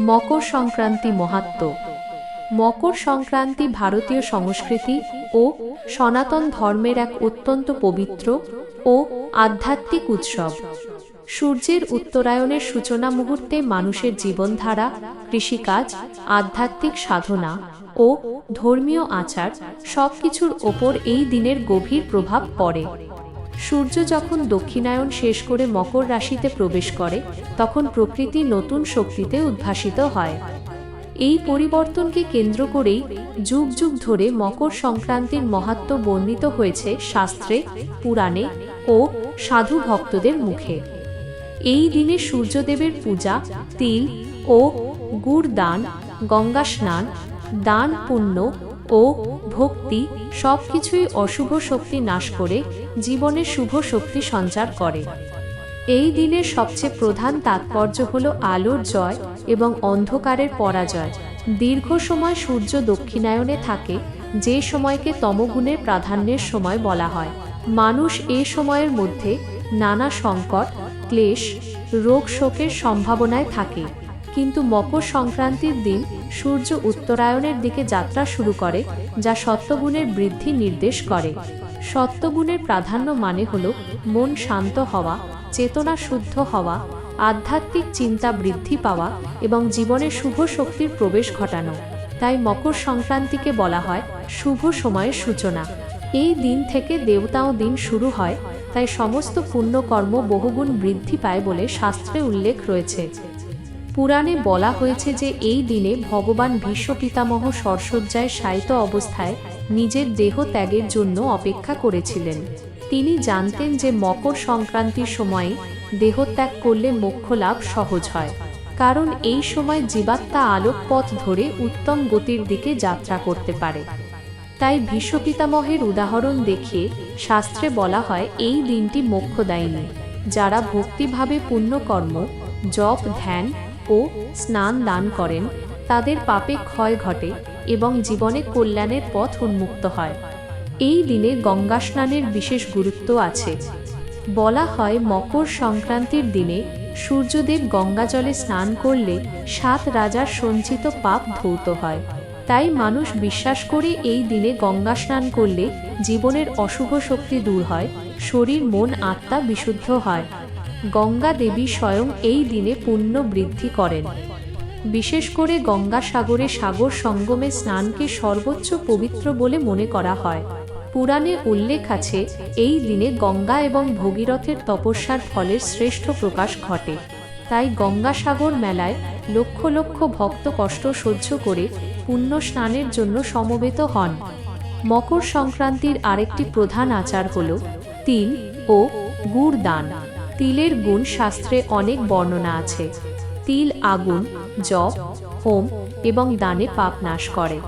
মকর সংক্রান্তি মহাত্ম। মকর সংক্রান্তি ভারতীয় সংস্কৃতি ও সনাতন ধর্মের এক অত্যন্ত পবিত্র ও আধ্যাত্মিক উৎসব। সূর্যের উত্তরায়ণের সূচনা মুহূর্তে মানুষের জীবনধারা, কৃষিকাজ, আধ্যাত্মিক সাধনা ও ধর্মীয় আচার সবকিছুর ওপর এই দিনের গভীর প্রভাব পড়ে। সূর্য যখন দক্ষিণায়ন শেষ করে মকর রাশিতে প্রবেশ করে, তখন প্রকৃতি নতুন শক্তিতে উদ্ভাসিত হয়। এই পরিবর্তনকে কেন্দ্র করেই যুগ যুগ ধরে মকর সংক্রান্তির মাহাত্ম্য বর্ণিত হয়েছে শাস্ত্রে, পুরাণে ও সাধু ভক্তদের মুখে। এই দিনে সূর্যদেবের পূজা, তিল ও গুড় দান, গঙ্গা স্নান, দান পুণ্য ও ভক্তি সবকিছুই অশুভ শক্তি নাশ করে জীবনে শুভ শক্তি সঞ্চার করে। এই দিনের সবচেয়ে প্রধান তাৎপর্য হল আলোর জয় এবং অন্ধকারের পরাজয়। দীর্ঘ সময় সূর্য দক্ষিণায়নে থাকে, যে সময়কে তমগুণের প্রাধান্যের সময় বলা হয়। মানুষ এ সময়ের মধ্যে নানা সংকট, ক্লেশ, রোগ শোকের সম্ভাবনায় থাকে। কিন্তু মকর সংক্রান্তির দিন সূর্য উত্তরায়ণের দিকে যাত্রা শুরু করে, যা সত্যগুণের বৃদ্ধি নির্দেশ করে। সত্যগুণের প্রাধান্য মানে হল মন শান্ত হওয়া, চেতনা শুদ্ধ হওয়া, আধ্যাত্মিক চিন্তা বৃদ্ধি পাওয়া এবং জীবনে শুভ শক্তির প্রবেশ ঘটানো। তাই মকর সংক্রান্তিকে বলা হয় শুভ সময়ের সূচনা। এই দিন থেকে দেবতাও দিন শুরু হয়, তাই সমস্ত পুণ্যকর্ম বহুগুণ বৃদ্ধি পায় বলে শাস্ত্রে উল্লেখ রয়েছে। পুরাণে বলা হয়েছে যে এই দিনে ভগবান ভীষ্ম পিতামহ সরসজ্জায় শায়িত অবস্থায় নিজের দেহ ত্যাগের জন্য অপেক্ষা করেছিলেন। তিনি জানতেন যে মকর সংক্রান্তির সময়ে দেহত্যাগ করলে মোক্ষ লাভ সহজ হয়। কারণ এই সময় জীবাত্মা আলোক পথ ধরে উত্তম গতির দিকে যাত্রা করতে পারে। তাই ভীষ্ম পিতামহের উদাহরণ দেখিয়ে শাস্ত্রে বলা হয়, এই দিনটি মোক্ষদায়িনী, যারা ভক্তিভাবে পুণ্যকর্ম, জপ, ধ্যান ও স্নান দান করেন, তাদের পাপে ক্ষয় ঘটে এবং জীবনে কল্যাণের পথ উন্মুক্ত হয়। এই দিনে গঙ্গা স্নানের বিশেষ গুরুত্ব আছে। বলা হয় মকর সংক্রান্তির দিনে সূর্যদেব গঙ্গা জলে স্নান করলে সাত রাজার সঞ্চিত পাপ ধৌত হয়। তাই মানুষ বিশ্বাস করে এই দিনে গঙ্গা স্নান করলে জীবনের অশুভ শক্তি দূর হয়, শরীর, মন, আত্মা বিশুদ্ধ হয়। গঙ্গা দেবী স্বয়ং এই দিনে পুণ্য বৃদ্ধি করেন। বিশেষ করে গঙ্গা সাগরে সাগর সঙ্গমে স্নানকে সর্বোচ্চ পবিত্র বলে মনে করা হয়। পুরাণে উল্লেখ আছে, এই দিনে গঙ্গা এবং ভগীরথের তপস্যার ফলের শ্রেষ্ঠ প্রকাশ ঘটে। তাই গঙ্গাসাগর মেলায় লক্ষ লক্ষ ভক্ত কষ্ট সহ্য করে পুণ্য স্নানের জন্য সমবেত হন। মকর সংক্রান্তির আরেকটি প্রধান আচার হল তিল ও গুড় দান। তিলের গুণ শাস্ত্রে অনেক বর্ণনা আছে। তিল আগুন, জপ, হোম এবং দানে পাপ নাশ করে।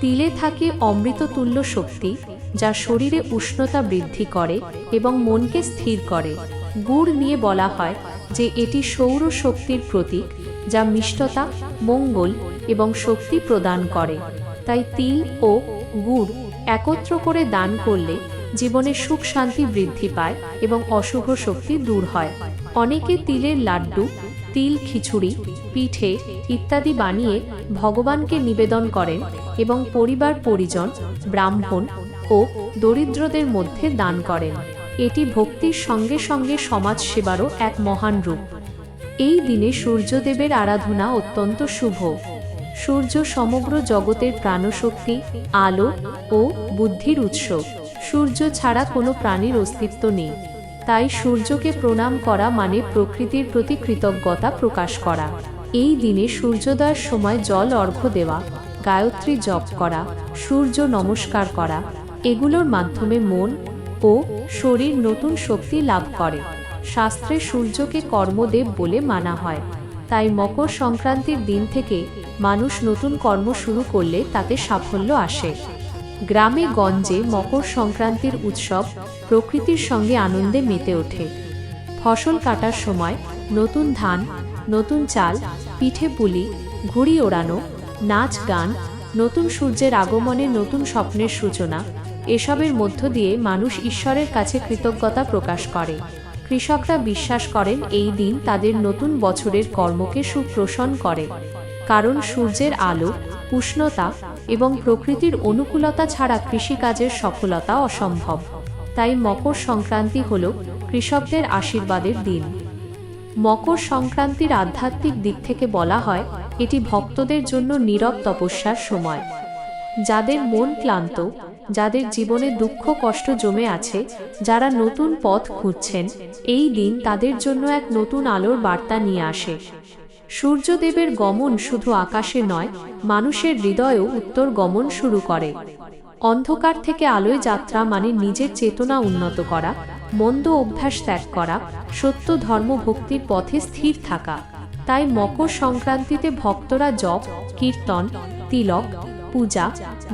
তিলে থাকে অমৃততুল্য শক্তি, যা শরীরে উষ্ণতা বৃদ্ধি করে এবং মনকে স্থির করে। গুড় নিয়ে বলা হয় যে এটি সৌর শক্তির প্রতীক, যা মিষ্টতা, মঙ্গল এবং শক্তি প্রদান করে। তাই তিল ও গুড় একত্র করে দান করলে জীবনে সুখ, শান্তি বৃদ্ধি পায় এবং অশুভ শক্তি দূর হয়। অনেকে তিলের লাড্ডু, তিল খিচুড়ি, পিঠে ইত্যাদি বানিয়ে ভগবানকে নিবেদন করেন এবং পরিবার পরিজন, ব্রাহ্মণ ও দরিদ্রদের মধ্যে দান করেন। এটি ভক্তির সঙ্গে সঙ্গে সমাজ সেবারও এক মহান রূপ। এই দিনে সূর্যদেবের আরাধনা অত্যন্ত শুভ। সূর্য সমগ্র জগতের প্রাণশক্তি, আলো ও বুদ্ধির উৎস। সূর্য ছাড়া কোনো প্রাণীর অস্তিত্ব নেই। তাই সূর্যকে প্রণাম করা মানে প্রকৃতির প্রতি কৃতজ্ঞতা প্রকাশ করা। এই দিনে সূর্যোদয়ের সময় জল অর্ঘ্য দেওয়া, গায়ত্রী জপ করা, সূর্য নমস্কার করা, এগুলোর মাধ্যমে মন ও শরীর নতুন শক্তি লাভ করে। শাস্ত্রে সূর্যকে কর্মদেব বলে মানা হয়। তাই মকর সংক্রান্তির দিন থেকে মানুষ নতুন কর্ম শুরু করলে তাতে সাফল্য আসে। গ্রামে গঞ্জে মকর সংক্রান্তির উৎসব প্রকৃতির সঙ্গে আনন্দে মেতে ওঠে। ফসল কাটার সময় নতুন ধান, নতুন চাল, পিঠে পুলি, ঘুড়ি ওড়ানো, নাচ গান, নতুন সূর্যের আগমনে নতুন স্বপ্নের সূচনা, এসবের মধ্য দিয়ে মানুষ ঈশ্বরের কাছে কৃতজ্ঞতা প্রকাশ করে। কৃষকরা বিশ্বাস করেন এই দিন তাদের নতুন বছরের কর্মকে সুপ্রসন করে। কারণ সূর্যের আলো, উষ্ণতা এবং প্রকৃতির অনুকূলতা ছাড়া কৃষিকাজের সফলতা অসম্ভব। তাই মকর সংক্রান্তি হল কৃষকদের আশীর্বাদের দিন। মকর সংক্রান্তির আধ্যাত্মিক দিক থেকে বলা হয়, এটি ভক্তদের জন্য নীরব তপস্যার সময়। যাদের মন ক্লান্ত, যাদের জীবনে দুঃখ কষ্ট জমে আছে, যারা নতুন পথ খুঁজছেন, এই দিন তাদের জন্য এক নতুন আলোর বার্তা নিয়ে আসে। সূর্যদেবের গমন শুধু আকাশে নয়, মানুষের হৃদয়েও উত্তর গমন শুরু করে। অন্ধকার থেকে আলোয় যাত্রা মানে নিজের চেতনা উন্নত করা, মন্দ অভ্যাস ত্যাগ করা, সত্য ধর্ম ভক্তির পথে স্থির থাকা। তাই মকর সংক্রান্তিতে ভক্তরা জপ, কীর্তন, তিলক, পূজা,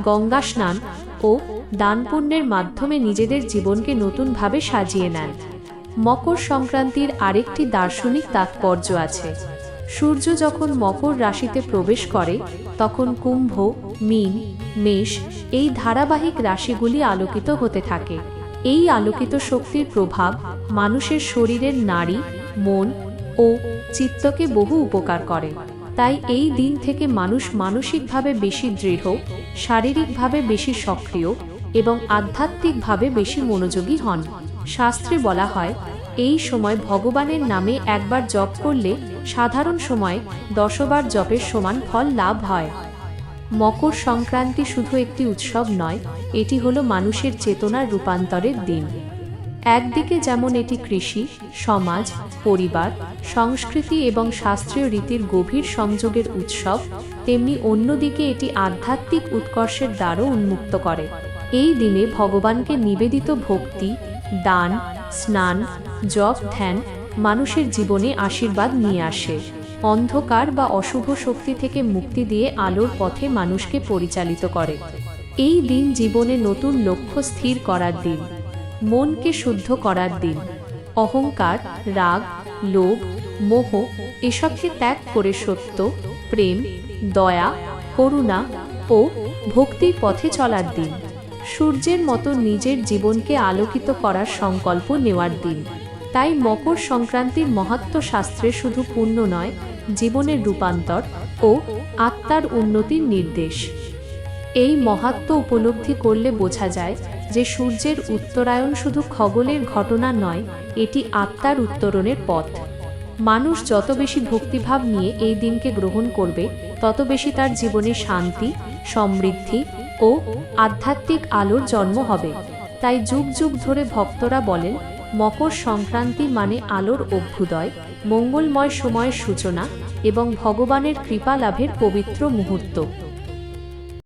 গঙ্গা স্নান ও দান পুণ্যের মাধ্যমে নিজেদের জীবনকে নতুনভাবে সাজিয়ে নেন। মকর সংক্রান্তির আরেকটি দার্শনিক তাৎপর্য আছে। সূর্য যখন মকর রাশিতে প্রবেশ করে, তখন কুম্ভ, মীন, মেষ এই ধারাবাহিক রাশিগুলি আলোকিত হতে থাকে। এই আলোকিত শক্তির প্রভাব মানুষের শরীরের নারী, মন ও চিত্তকে বহু উপকার করে। তাই এই দিন থেকে মানুষ মানসিকভাবে বেশি দৃঢ়, শারীরিকভাবে বেশি সক্রিয় এবং আধ্যাত্মিকভাবে বেশি মনোযোগী হন। শাস্ত্রে বলা হয়, এই সময় ভগবানের নামে একবার জপ করলে সাধারণ সময়ে দশবার জপের সমান ফল লাভ হয়। মকর সংক্রান্তি শুধু একটি উৎসব নয়, এটি হলো মানুষের চেতনার রূপান্তরের দিন। একদিকে যেমন এটি কৃষি, সমাজ, পরিবার, সংস্কৃতি এবং শাস্ত্রীয় রীতির গভীর সংযোগের উৎসব, তেমনি অন্যদিকে এটি আধ্যাত্মিক উৎকর্ষের দ্বারও উন্মুক্ত করে। এই দিনে ভগবানকে নিবেদিত ভক্তি, দান, স্নান, জপ, ধ্যান মানুষের জীবনে আশীর্বাদ নিয়ে আসে। অন্ধকার বা অশুভ শক্তি থেকে মুক্তি দিয়ে আলোর পথে মানুষকে পরিচালিত করে। এই দিন জীবনে নতুন লক্ষ্য স্থির করার দিন। মনকে শুদ্ধ করার দিন। অহংকার, রাগ, লোভ, মোহ এসবকে ত্যাগ করে সত্য, প্রেম, দয়া, করুণা ও ভক্তির পথে চলার দিন। সূর্যের মতো নিজের জীবনকে আলোকিত করার সংকল্প নেওয়ার দিন। তাই মকর সংক্রান্তির মহাত্ম শাস্ত্রে শুধু পুণ্য নয়, জীবনের রূপান্তর ও আত্মার উন্নতির নির্দেশ। এই মহাত্ম উপলব্ধি করলে বোঝা যায় যে সূর্যের উত্তরায়ণ শুধু খগলের ঘটনা নয়, এটি আত্মার উত্তরণের পথ। মানুষ যত বেশি ভক্তিভাব নিয়ে এই দিনকে গ্রহণ করবে, তত বেশি তার জীবনে শান্তি, সমৃদ্ধি ও আধ্যাত্মিক আলোর জন্ম হবে। তাই যুগ যুগ ধরে ভক্তরা বলেন মকর সংক্রান্তি মানে আলোর অভ্যুদয় মঙ্গলময় সময়ের সূচনা এবং ভগবানের কৃপা লাভের পবিত্র মুহূর্ত।